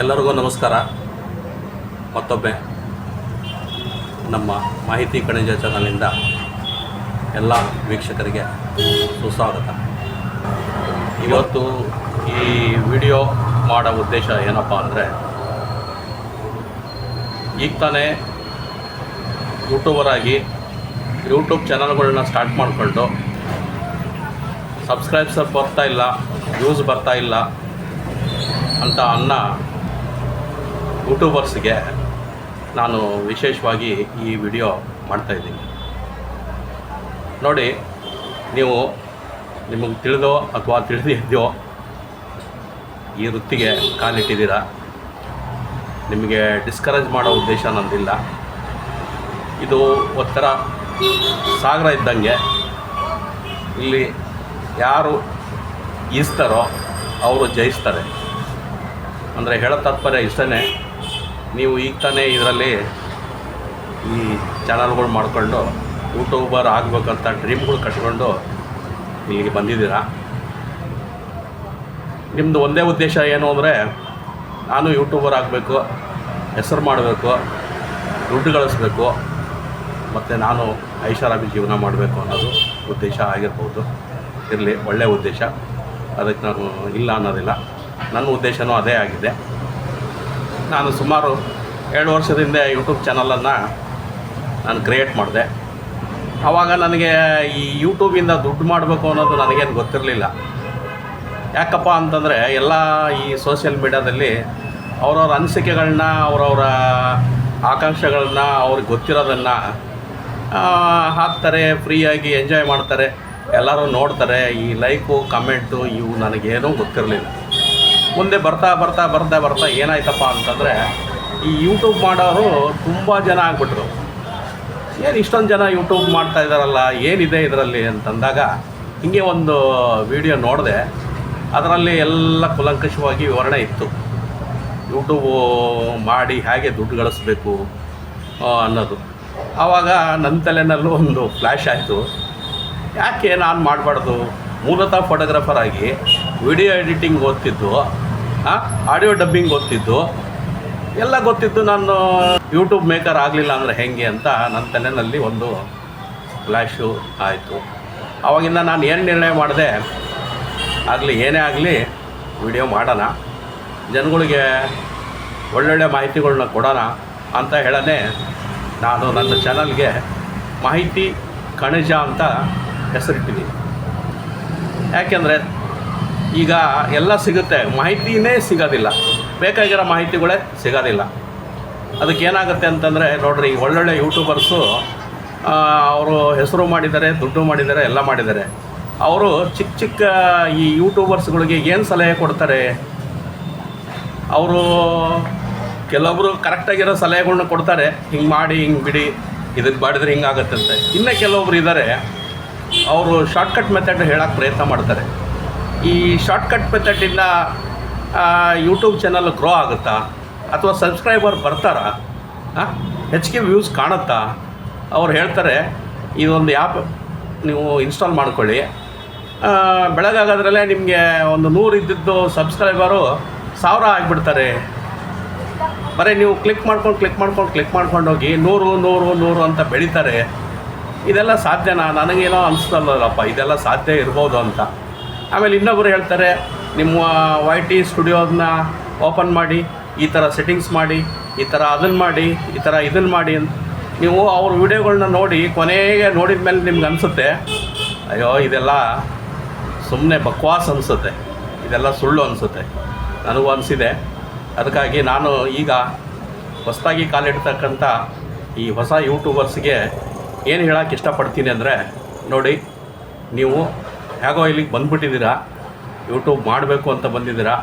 ಎಲ್ಲರಿಗೂ ನಮಸ್ಕಾರ. ಮತ್ತೊಮ್ಮೆ ನಮ್ಮ ಮಾಹಿತಿ ಕಣಿಜ ಚಾನಲಿಂದ ಎಲ್ಲ ವೀಕ್ಷಕರಿಗೆ ಸುಸ್ವಾಗತ. ಇವತ್ತು ಈ ವಿಡಿಯೋ ಮಾಡೋ ಉದ್ದೇಶ ಏನಪ್ಪ ಅಂದರೆ, ಈಗ ತಾನೇ ಯೂಟ್ಯೂಬರ್ ಆಗಿ ಯೂಟ್ಯೂಬ್ ಚಾನಲ್ಗಳನ್ನ ಸ್ಟಾರ್ಟ್ ಮಾಡಿಕೊಂಡು ಸಬ್ಸ್ಕ್ರೈಬ್ಸ್ ಬರ್ತಾ ಇಲ್ಲ, ವ್ಯೂಸ್ ಬರ್ತಾ ಇಲ್ಲ ಅಂತ ಅನ್ನ ಯೂಟ್ಯೂಬರ್ಸ್ಗೆ ನಾನು ವಿಶೇಷವಾಗಿ ಈ ವಿಡಿಯೋ ಮಾಡ್ತಾಯಿದ್ದೀನಿ ನೋಡಿ, ನೀವು ನಿಮಗೆ ತಿಳಿದೋ ಅಥವಾ ತಿಳಿದಿದ್ದೋ ಈ ವೃತ್ತಿಗೆ ಕಾಲಿಟ್ಟಿದ್ದೀರಾ? ನಿಮಗೆ ಡಿಸ್ಕರೇಜ್ ಮಾಡೋ ಉದ್ದೇಶ ನಂದಿಲ್ಲ. ಇದು ಒಂಥರ ಸಾಗರ ಇದ್ದಂಗೆ. ಇಲ್ಲಿ ಯಾರು ಈಸ್ತಾರೋ, ಅವರು ಜಯಿಸ್ತಾರೆ. ಅಂದರೆ ಹೇಳೋ ತಾತ್ಪರ್ಯ ಇಷ್ಟೇ ನೀವು ಈಗ ತಾನೇ ಇದರಲ್ಲಿ ಈ ಚಾನಲ್ಗಳು ಮಾಡಿಕೊಂಡು ಯೂಟ್ಯೂಬರ್ ಆಗಬೇಕಂತ ಡ್ರೀಮ್ಗಳು ಕಟ್ಕೊಂಡು ಇಲ್ಲಿಗೆ ಬಂದಿದ್ದೀರಾ? ನಿಮ್ಮದು ಒಂದೇ ಉದ್ದೇಶ ಏನು ಅಂದರೆ ನಾನು ಯೂಟ್ಯೂಬರ್ ಆಗಬೇಕು, ಹೆಸರು ಮಾಡಬೇಕು, ದುಡ್ಡು ಗಳಿಸ್ಬೇಕು, ಮತ್ತು ನಾನು ಐಷಾರಾಮಿ ಜೀವನ ಮಾಡಬೇಕು ಅನ್ನೋದು ಉದ್ದೇಶ ಆಗಿರ್ಬೋದು. ಇರಲಿ ಒಳ್ಳೆಯ ಉದ್ದೇಶ. ಅದಕ್ಕೆ ನಾನು ಇಲ್ಲ ಅನ್ನೋದಿಲ್ಲ. ನನ್ನ ಉದ್ದೇಶನೂ ಅದೇ ಆಗಿದೆ. ನಾನು ಸುಮಾರು ಎರಡು ವರ್ಷದಿಂದ ಯೂಟ್ಯೂಬ್ ಚಾನಲನ್ನು ನಾನು ಕ್ರಿಯೇಟ್ ಮಾಡಿದೆ. ಆವಾಗ ನನಗೆ ಈ ಯೂಟ್ಯೂಬಿಂದ ದುಡ್ಡು ಮಾಡಬೇಕು ಅನ್ನೋದು ನನಗೇನು ಗೊತ್ತಿರಲಿಲ್ಲ. ಯಾಕಪ್ಪ ಅಂತಂದರೆ ಎಲ್ಲ ಈ ಸೋಷಿಯಲ್ ಮೀಡ್ಯಾದಲ್ಲಿ ಅವರವ್ರ ಅನಿಸಿಕೆಗಳನ್ನ ಅವರವರ ಆಕಾಂಕ್ಷೆಗಳನ್ನ ಅವ್ರಿಗೆ ಗೊತ್ತಿರೋದನ್ನು ಹಾಕ್ತಾರೆ ಫ್ರೀಯಾಗಿ ಎಂಜಾಯ್ ಮಾಡ್ತಾರೆ, ಎಲ್ಲರೂ ನೋಡ್ತಾರೆ. ಈ ಲೈಕು ಕಮೆಂಟು ಇವು ನನಗೇನೂ ಗೊತ್ತಿರಲಿಲ್ಲ. ಮುಂದೆ ಬರ್ತಾ ಬರ್ತಾ ಬರ್ತಾ ಬರ್ತಾ ಏನಾಯ್ತಪ್ಪ ಅಂತಂದರೆ ಈ ಯೂಟ್ಯೂಬ್ ಮಾಡೋರು ತುಂಬ ಜನ ಆಗ್ಬಿಟ್ರು. ಏನು ಇಷ್ಟೊಂದು ಜನ ಯೂಟ್ಯೂಬ್ ಮಾಡ್ತಾ ಇದ್ದಾರಲ್ಲ ಏನಿದೆ ಇದರಲ್ಲಿ ಅಂತಂದಾಗ ಹಿಂಗೆ ಒಂದು ವಿಡಿಯೋ ನೋಡಿದೆ, ಅದರಲ್ಲಿ ಎಲ್ಲ ಕುಲಂಕಷವಾಗಿ ವಿವರಣೆ ಇತ್ತು. ಯೂಟ್ಯೂಬು ಮಾಡಿ ಹೇಗೆ ದುಡ್ಡು ಗಳಿಸ್ಬೇಕು ಅನ್ನೋದು. ಆವಾಗ ನನ್ನ ತಲೆನಲ್ಲೂ ಒಂದು ಫ್ಲ್ಯಾಶ್ ಆಯಿತು. ಯಾಕೆ ನಾನು ಮಾಡಬಾರ್ದು? ಮೂಲತಃ ಫೋಟೋಗ್ರಾಫರ್ ಆಗಿ ವಿಡಿಯೋ ಎಡಿಟಿಂಗ್ ಓದ್ತಿದ್ದು ಆಡಿಯೋ ಡಬ್ಬಿಂಗ್ ಗೊತ್ತಿತ್ತು ಎಲ್ಲ ಗೊತ್ತಿತ್ತು ನಾನು ಯೂಟ್ಯೂಬ್ ಮೇಕರ್ ಆಗಲಿಲ್ಲ ಅಂದರೆ ಹೆಂಗೆ ಅಂತ ನನ್ನ ತಲೆಯಲ್ಲಿ ಒಂದು ಫ್ಲ್ಯಾಶು ಆಯಿತು. ಆವಾಗಿಂದ ನಾನು ಏನು ನಿರ್ಣಯ ಮಾಡಿದೆ? ಆಗಲಿ, ಏನೇ ಆಗಲಿ ವಿಡಿಯೋ ಮಾಡೋಣ. ಜನಗಳಿಗೆ ಒಳ್ಳೊಳ್ಳೆ ಮಾಹಿತಿಗಳನ್ನ ಕೊಡೋಣ ಅಂತ ಹೇಳನೆ ನಾನು ನನ್ನ ಚಾನಲ್ಗೆ ಮಾಹಿತಿ ಕಣಜ ಅಂತ ಹೆಸರಿಟ್ಟಿದ್ದೀನಿ. ಯಾಕೆಂದರೆ ಈಗ ಎಲ್ಲ ಸಿಗುತ್ತೆ. ಮಾಹಿತಿನೇ ಸಿಗೋದಿಲ್ಲ. ಬೇಕಾಗಿರೋ ಮಾಹಿತಿಗಳೇ ಸಿಗೋದಿಲ್ಲ. ಅದಕ್ಕೆ ಏನಾಗುತ್ತೆ ಅಂತಂದರೆ, ನೋಡ್ರಿ ಈಗ ಒಳ್ಳೊಳ್ಳೆ ಯೂಟ್ಯೂಬರ್ಸು ಅವರು ಹೆಸರು ಮಾಡಿದ್ದಾರೆ, ದುಡ್ಡು ಮಾಡಿದ್ದಾರೆ, ಎಲ್ಲ ಮಾಡಿದ್ದಾರೆ. ಅವರು ಚಿಕ್ಕ ಚಿಕ್ಕ ಈ ಯೂಟ್ಯೂಬರ್ಸ್ಗಳಿಗೆ ಏನು ಸಲಹೆ ಕೊಡ್ತಾರೆ? ಅವರು ಕೆಲವೊಬ್ಬರು ಕರೆಕ್ಟಾಗಿರೋ ಸಲಹೆಗಳನ್ನ ಕೊಡ್ತಾರೆ. ಹಿಂಗೆ ಮಾಡಿ, ಹಿಂಗೆ ಬಿಡಿ ಇದಕ್ಕೆ ಮಾಡಿದ್ರೆ ಹಿಂಗಾಗತ್ತಂತೆ ಇನ್ನು ಕೆಲವೊಬ್ರು ಇದ್ದಾರೆ ಅವರು ಶಾರ್ಟ್ಕಟ್ ಮೆಥಡ್ ಹೇಳೋಕ್ಕೆ ಪ್ರಯತ್ನ ಮಾಡ್ತಾರೆ. ಈ ಶಾರ್ಟ್ಕಟ್ ಮೆಥಡಿಂದ ಯೂಟ್ಯೂಬ್ ಚಾನಲ್ ಗ್ರೋ ಆಗುತ್ತಾ? ಅಥವಾ ಸಬ್ಸ್ಕ್ರೈಬರ್ ಬರ್ತಾರಾ? ಹೆಚ್ಚಿಗೆ ವ್ಯೂಸ್ ಕಾಣುತ್ತಾ? ಅವ್ರು ಹೇಳ್ತಾರೆ, ಇದೊಂದು ಆ್ಯಪ್ ನೀವು ಇನ್ಸ್ಟಾಲ್ ಮಾಡ್ಕೊಳ್ಳಿ. ಬೆಳಗಾಗದರಲ್ಲೇ ನಿಮಗೆ ಒಂದು ನೂರು ಇದ್ದಿದ್ದು ಸಬ್ಸ್ಕ್ರೈಬರು ಸಾವಿರ ಆಗಿಬಿಡ್ತಾರೆ. ಬರೀ ನೀವು ಕ್ಲಿಕ್ ಮಾಡ್ಕೊಂಡು ಕ್ಲಿಕ್ ಮಾಡ್ಕೊಂಡು ಕ್ಲಿಕ್ ಮಾಡ್ಕೊಂಡು ಹೋಗಿ ನೂರು ನೂರು ನೂರು ಅಂತ ಬೆಳೀತಾರೆ. ಇದೆಲ್ಲ ಸಾಧ್ಯನಾ? ನನಗೇನೋ ಅನಿಸ್ತಲ್ಲಪ್ಪ ಇದೆಲ್ಲ ಸಾಧ್ಯ ಇರ್ಬೋದು ಅಂತ. ಆಮೇಲೆ ಇನ್ನೊಬ್ಬರು ಹೇಳ್ತಾರೆ, ನಿಮ್ಮ ವೈ ಟಿ ಸ್ಟುಡಿಯೋದನ್ನ ಓಪನ್ ಮಾಡಿ, ಈ ಥರ ಸೆಟ್ಟಿಂಗ್ಸ್ ಮಾಡಿ, ಈ ಥರ ಅದನ್ನು ಮಾಡಿ, ಈ ಥರ ಇದನ್ನು ಮಾಡಿ ಅಂತ. ನೀವು ಅವ್ರ ವಿಡಿಯೋಗಳನ್ನ ನೋಡಿ, ಕೊನೆಗೆ ನೋಡಿದ ಮೇಲೆ ನಿಮ್ಗೆ ಅನಿಸುತ್ತೆ, ಅಯ್ಯೋ, ಇದೆಲ್ಲ ಸುಮ್ಮನೆ ಬಕ್ವಾಸ್ ಅನಿಸುತ್ತೆ. ಇದೆಲ್ಲ ಸುಳ್ಳು ಅನಿಸುತ್ತೆ. ನನಗೂ ಅನಿಸಿದೆ. ಅದಕ್ಕಾಗಿ ನಾನು ಈಗ ಹೊಸದಾಗಿ ಕಾಲಿಡ್ತಕ್ಕಂಥ ಈ ಹೊಸ ಯೂಟ್ಯೂಬರ್ಸ್ಗೆ ಏನು ಹೇಳೋಕ್ಕೆ ಇಷ್ಟಪಡ್ತೀನಿ ಅಂದರೆ, ನೋಡಿ, ನೀವು ಹೇಗೋ ಇಲ್ಲಿಗೆ ಬಂದುಬಿಟ್ಟಿದ್ದೀರಾ? ಯೂಟ್ಯೂಬ್ ಮಾಡಬೇಕು ಅಂತ ಬಂದಿದ್ದೀರಾ?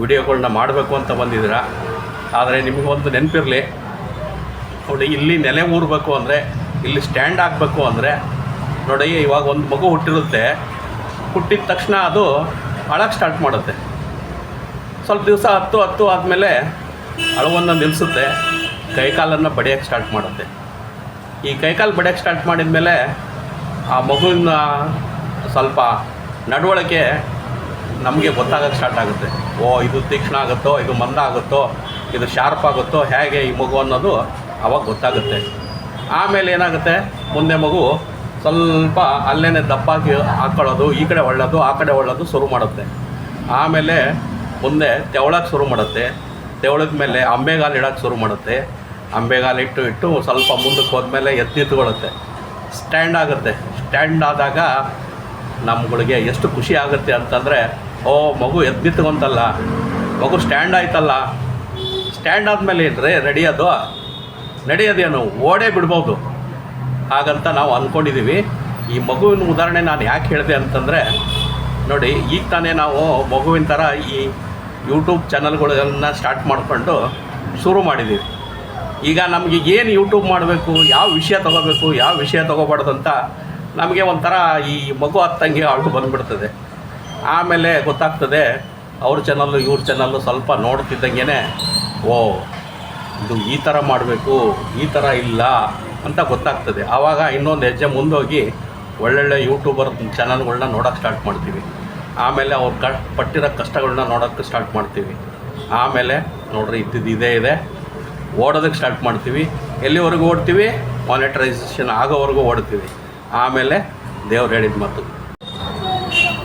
ವಿಡಿಯೋಗಳನ್ನ ಮಾಡಬೇಕು ಅಂತ ಬಂದಿದ್ದೀರಾ? ಆದರೆ ನಿಮಗೊಂದು ನೆನಪಿರಲಿ, ನೋಡಿ ಇಲ್ಲಿ ನೆಲೆ ಊರಬೇಕು ಅಂದರೆ, ಇಲ್ಲಿ ಸ್ಟ್ಯಾಂಡ್ ಆಗಬೇಕು ಅಂದರೆ, ನೋಡಿ ಇವಾಗ ಒಂದು ಮಗು ಹುಟ್ಟಿರುತ್ತೆ. ಹುಟ್ಟಿದ ತಕ್ಷಣ ಅದು ಅಳಕ್ಕೆ ಸ್ಟಾರ್ಟ್ ಮಾಡುತ್ತೆ. ಸ್ವಲ್ಪ ದಿವಸ ಹತ್ತು ಹತ್ತು ಆದಮೇಲೆ ಅಳವನ್ನು ನಿಲ್ಲಿಸುತ್ತೆ ಕೈಕಾಲನ್ನು ಬಡಿಯೋಕ್ಕೆ ಸ್ಟಾರ್ಟ್ ಮಾಡುತ್ತೆ. ಈ ಕೈಕಾಲು ಬಡಿಯೋಕ್ಕೆ ಸ್ಟಾರ್ಟ್ ಮಾಡಿದ ಮೇಲೆ ಆ ಮಗುವಿನ ಸ್ವಲ್ಪ ನಡವಳಿಕೆ ನಮಗೆ ಗೊತ್ತಾಗಕ್ಕೆ ಸ್ಟಾರ್ಟ್ ಆಗುತ್ತೆ. ಓ, ಇದು ತೀಕ್ಷ್ಣ ಆಗುತ್ತೋ, ಇದು ಮಂದ ಆಗುತ್ತೋ, ಇದು ಶಾರ್ಪ್ ಆಗುತ್ತೋ, ಹೇಗೆ ಈ ಮಗು ಅನ್ನೋದು ಅವಾಗ ಗೊತ್ತಾಗುತ್ತೆ. ಆಮೇಲೆ ಏನಾಗುತ್ತೆ? ಮುಂದೆ ಮಗು ಸ್ವಲ್ಪ ಅಲ್ಲೇ ದಪ್ಪಾಗಿ ಹಾಕ್ಕೊಳ್ಳೋದು ಈ ಕಡೆ ಒಳ್ಳೋದು, ಆ ಕಡೆ ಒಳ್ಳೋದು ಶುರು ಮಾಡುತ್ತೆ. ಆಮೇಲೆ ಮುಂದೆ ತೆವಳಕ್ಕೆ ಶುರು ಮಾಡುತ್ತೆ. ತೆವಳದ ಮೇಲೆ ಅಂಬೆಗಾಲು ಇಡೋಕ್ಕೆ ಶುರು ಮಾಡುತ್ತೆ. ಅಂಬೆಗಾಲು ಇಟ್ಟು ಇಟ್ಟು ಸ್ವಲ್ಪ ಮುಂದಕ್ಕೆ ಹೋದ್ಮೇಲೆ ಎತ್ತಿ ನಿಂತ್ಕೊಳ್ಳುತ್ತೆ ಸ್ಟ್ಯಾಂಡ್ ಆಗುತ್ತೆ. ಸ್ಟ್ಯಾಂಡ್ ಆದಾಗ ನಮ್ಗಳಿಗೆ ಎಷ್ಟು ಖುಷಿ ಆಗುತ್ತೆ ಅಂತಂದರೆ, ಓ, ಮಗು ಎದ್ದು ನಿಂತ್ಕೊಂತಲ್ಲ ಮಗು ಸ್ಟ್ಯಾಂಡ್ ಆಯ್ತಲ್ಲ. ಸ್ಟ್ಯಾಂಡ್ ಆದಮೇಲೆ ಏನ್ರಿ ರೆಡಿಯೋದು ನಡೆಯೋದೇನು ಓಡೇ ಬಿಡ್ಬೋದು. ಹಾಗಂತ ನಾವು ಅಂದ್ಕೊಂಡಿದ್ದೀವಿ ಈ ಮಗುವಿನ ಉದಾಹರಣೆ ನಾನು ಯಾಕೆ ಹೇಳಿದೆ ಅಂತಂದರೆ, ನೋಡಿ, ಈಗ ತಾನೇ ನಾವು ಮಗುವಿನ ಥರ ಈ ಯೂಟ್ಯೂಬ್ ಚಾನಲ್ಗಳನ್ನ ಸ್ಟಾರ್ಟ್ ಮಾಡಿಕೊಂಡು ಶುರು ಮಾಡಿದ್ದೀವಿ ಈಗ ನಮಗೆ ಏನು ಯೂಟ್ಯೂಬ್ ಮಾಡಬೇಕು, ಯಾವ ವಿಷಯ ತೊಗೋಬೇಕು, ಯಾವ ವಿಷಯ ತೊಗೋಬಾರ್ದು ಅಂತ ನಮಗೆ ಒಂಥರ ಈ ಮಗು ಹತ್ತಂಗೆ ಅಳು ಬಂದುಬಿಡ್ತದೆ. ಆಮೇಲೆ ಗೊತ್ತಾಗ್ತದೆ, ಅವ್ರ ಚಾನಲ್ಲು ಇವ್ರ ಚಾನಲ್ಲು ಸ್ವಲ್ಪ ನೋಡ್ತಿದ್ದಂಗೆ ಓ, ಇದು ಈ ಥರ ಮಾಡಬೇಕು, ಈ ಥರ ಇಲ್ಲ ಅಂತ ಗೊತ್ತಾಗ್ತದೆ. ಆವಾಗ ಇನ್ನೊಂದು ಹೆಜ್ಜೆ ಮುಂದೋಗಿ ಒಳ್ಳೊಳ್ಳೆ ಯೂಟ್ಯೂಬರ್ ಚಾನಲ್ಗಳನ್ನ ನೋಡೋಕ್ಕೆ ಸ್ಟಾರ್ಟ್ ಮಾಡ್ತೀವಿ. ಆಮೇಲೆ ಅವ್ರು ಕ, ಪಟ್ಟಿರೋ ಕಷ್ಟಗಳನ್ನ ನೋಡೋಕ್ಕೆ ಸ್ಟಾರ್ಟ್ ಮಾಡ್ತೀವಿ. ಆಮೇಲೆ ನೋಡ್ರಿ ಇದ್ದಿದ್ದು ಇದೇ ಇದೆ. ಓಡೋದಕ್ಕೆ ಸ್ಟಾರ್ಟ್ ಮಾಡ್ತೀವಿ. ಎಲ್ಲಿವರೆಗೂ ಓಡ್ತೀವಿ? ಮಾನಿಟರೈಸೇಷನ್ ಆಗೋವರೆಗೂ ಓಡ್ತೀವಿ. ಆಮೇಲೆ ದೇವ್ರು ಹೇಳಿದ ಮಾತು.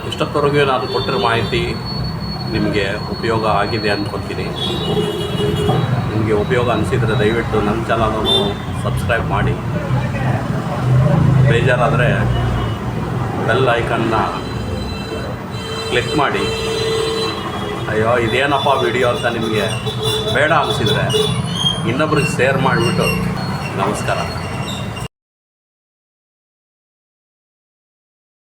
ಇಷ್ಟೊತ್ತವರೆಗೂ ನಾನು ಕೊಟ್ಟಿರೋ ಮಾಹಿತಿ ನಿಮಗೆ ಉಪಯೋಗ ಆಗಿದೆ ಅಂದ್ಕೊತೀನಿ ನಿಮಗೆ ಉಪಯೋಗ ಅನಿಸಿದರೆ ದಯವಿಟ್ಟು ನನ್ನ ಚಾನಲನ್ನು ಸಬ್ಸ್ಕ್ರೈಬ್ ಮಾಡಿ. ಬೇಜಾರಾದರೆ ಬೆಲ್ ಐಕನ್ನ ಕ್ಲಿಕ್ ಮಾಡಿ. ಅಯ್ಯೋ, ಇದೇನಪ್ಪ ವಿಡಿಯೋ ಅಂತ ನಿಮಗೆ ಬೇಡ ಅನಿಸಿದರೆ ಇನ್ನೊಬ್ರಿಗೆ ಶೇರ್ ಮಾಡಿಬಿಟ್ಟು ನಮಸ್ಕಾರ.